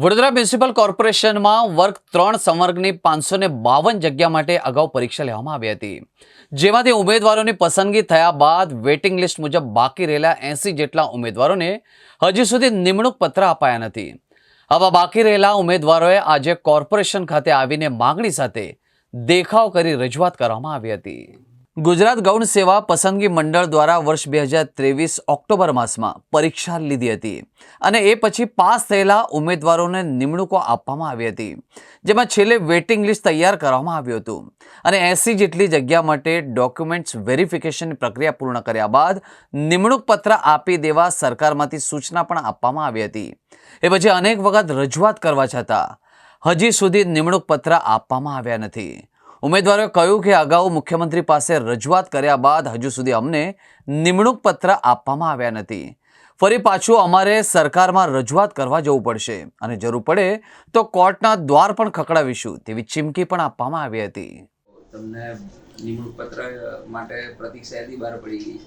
Vadodara municipal કોર્પોરેશનમાં વર્ગ ત્રણ સંવર્ગની પાંચસો બાવન જગ્યા માટે અગાઉ પરીક્ષા લેવામાં આવી હતી. જેમાંથી ઉમેદવારોની પસંદગી થયા બાદ વેઇટિંગ લિસ્ટ મુજબ બાકી રહેલા એંસી જેટલા ઉમેદવારોને હજી સુધી નિમણૂક પત્ર અપાયા નથી. આવા બાકી રહેલા ઉમેદવારોએ આજે કોર્પોરેશન ખાતે આવીને માગણી સાથે દેખાવ કરી રજૂઆત કરવામાં આવી હતી. ગુજરાત ગૌણ સેવા પસંદગી મંડળ દ્વારા વર્ષ બે હજાર ત્રેવીસ ઓક્ટોબર માસમાં પરીક્ષા લીધી હતી અને એ પછી પાસ થયેલા ઉમેદવારોને નિમણૂકો આપવામાં આવી હતી, જેમાં છેલ્લે વેઇટિંગ લિસ્ટ તૈયાર કરવામાં આવ્યું હતું અને એંસી જેટલી જગ્યા માટે ડોક્યુમેન્ટ્સ વેરિફિકેશનની પ્રક્રિયા પૂર્ણ કર્યા બાદ નિમણૂક પત્ર આપી દેવા સરકારમાંથી સૂચના પણ આપવામાં આવી હતી. એ પછી અનેક વખત રજૂઆત કરવા છતાં હજી સુધી નિમણૂક પત્ર આપવામાં આવ્યા નથી. ઉમેદવારોએ કહ્યું કે અગાઉ મુખ્યમંત્રી પાસે રજૂઆત કર્યા બાદ હજુ સુધી અમને નિમણૂક પત્ર આપવામાં આવ્યા નથી. ફરી પાછું અમારે સરકારમાં રજૂઆત કરવા જવું પડશે અને જરૂર પડે તો કોર્ટના દ્વાર પણ ખખડાવીશું તેવી ચીમકી પણ આપવામાં આવી હતી. તમને નિમણૂક પત્ર માટે પ્રતિક્ષા બહાર પડી ગઈ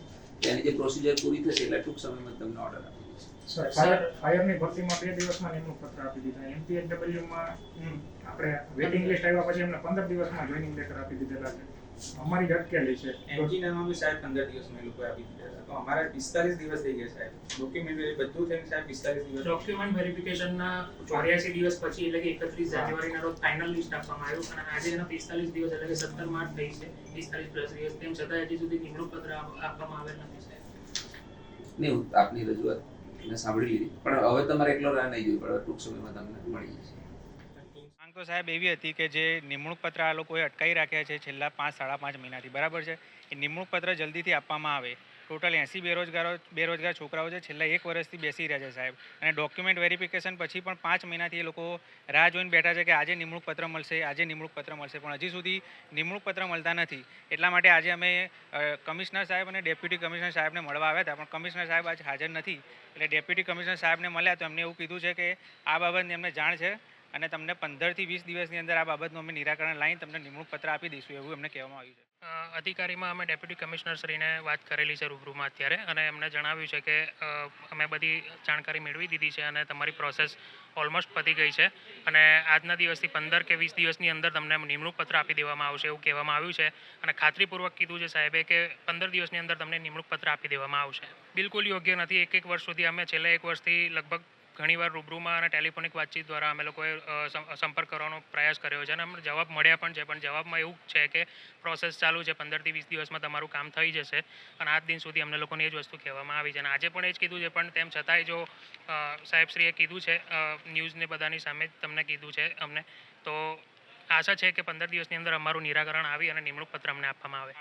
છે. એની જે પ્રોસિજર પૂરી થશે, એટલે ટૂંક સમયમાં તમને ઓર્ડર ફાયરની ભરતીમાં બે દિવસમાં નિમણૂક પત્ર આપી દીધા. એમપીએચડબલ્યુમાં આપણે વેટિંગ લિસ્ટ આવ્યા પછી એમને પંદર દિવસમાં જોઈનિંગ લેટર આપી દીધેલા છે. અમારી જ અટકેલી છે. એન્જિનિયરમાં બી સાહેબ પંદર દિવસમાં એ લોકો આપી દીધા તો અમારે પિસ્તાલીસ દિવસ થઈ ગયા સાહેબ. ડોક્યુમેન્ટ બધું થઈને સાહેબ પિસ્તાલીસ દિવસ. ડોક્યુમેન્ટ વેરિફિકેશનના ચોર્યાસી દિવસ પછી એટલે કે એકત્રીસ જાન્યુઆરીના રોજ ફાઇનલ લિસ્ટ આપવામાં આવ્યું અને આજે એના પિસ્તાલીસ દિવસ એટલે કે સત્તર માર્ચ થઈ છે. પિસ્તાલીસ પ્લસ દિવસ. તેમ છતાં હજી સુધી નિમણૂક પત્ર આપવામાં આવેલ નથી સાહેબ. નહીં આપની રજૂઆત મેં સાંભળી લીધી. પણ હવે તમારે એકલો રાહ નહીં જોઈ પણ ટૂંક સમયમાં તમને મળી જશે. તો સાહેબ એવી હતી કે જે નિમણૂક પત્ર આ લોકોએ અટકાવી રાખ્યા છે છેલ્લા પાંચ, સાડા પાંચ મહિનાથી. બરાબર છે? એ નિમણૂક પત્ર જલ્દીથી આપવામાં આવે. ટોટલ એંસી બેરોજગારો, બેરોજગાર છોકરાઓ છે, છેલ્લા એક વર્ષથી બેસી રહ્યા છે સાહેબ. અને ડોક્યુમેન્ટ વેરિફિકેશન પછી પણ પાંચ મહિનાથી એ લોકો રાહ જોઈને બેઠા છે કે આજે નિમણૂક પત્ર મળશે, આજે નિમણૂક પત્ર મળશે. પણ હજી સુધી નિમણૂક પત્ર મળતા નથી. એટલા માટે આજે અમે કમિશનર સાહેબ અને ડેપ્યુટી કમિશનર સાહેબને મળવા આવ્યા હતા. પણ કમિશનર સાહેબ આજે હાજર નથી. એટલે ડેપ્યુટી કમિશનર સાહેબને મળ્યા તો એમને એવું કીધું છે કે આ બાબતની એમને જાણ છે. અને તમને પંદરથી વીસ દિવસની અંદર આ બાબતનું અમે નિરાકરણ લાવીને તમને નિમણૂક પત્ર આપી દઈશું એવું એમને કહેવામાં આવ્યું છે. અધિકારીમાં અમે ડેપ્યુટી કમિશનરશ્રીને વાત કરેલી છે રૂબરૂમાં અત્યારે અને એમને જણાવ્યું છે કે અમે બધી જાણકારી મેળવી દીધી છે અને તમારી પ્રોસેસ ઓલમોસ્ટ પતી ગઈ છે અને આજના દિવસથી પંદર કે વીસ દિવસની અંદર તમને નિમણૂક પત્ર આપી દેવામાં આવશે એવું કહેવામાં આવ્યું છે અને ખાતરીપૂર્વક કીધું છે સાહેબે કે પંદર દિવસની અંદર તમને નિમણૂક પત્ર આપી દેવામાં આવશે. બિલકુલ યોગ્ય નથી. એક એક વર્ષ સુધી અમે છેલ્લા એક વર્ષથી લગભગ ઘણીવાર રૂબરૂમાં અને ટેલિફોનિક વાતચીત દ્વારા અમે લોકોએ સંપર્ક કરવાનો પ્રયાસ કર્યો છે અને અમને જવાબ મળ્યા પણ છે. પણ જવાબમાં એવું છે કે પ્રોસેસ ચાલુ છે, પંદરથી વીસ દિવસમાં તમારું કામ થઈ જશે અને આજ દિન સુધી અમને લોકોને એ જ વસ્તુ કહેવામાં આવી છે. અને આજે પણ એ જ કીધું છે, પણ તેમ છતાંય જો સાહેબશ્રીએ કીધું છે ન્યૂઝને બધાની સામે તમને કીધું છે અમને, તો આશા છે કે પંદર દિવસની અંદર અમારું નિરાકરણ આવી અને નિમણૂક પત્ર અમને આપવામાં આવે.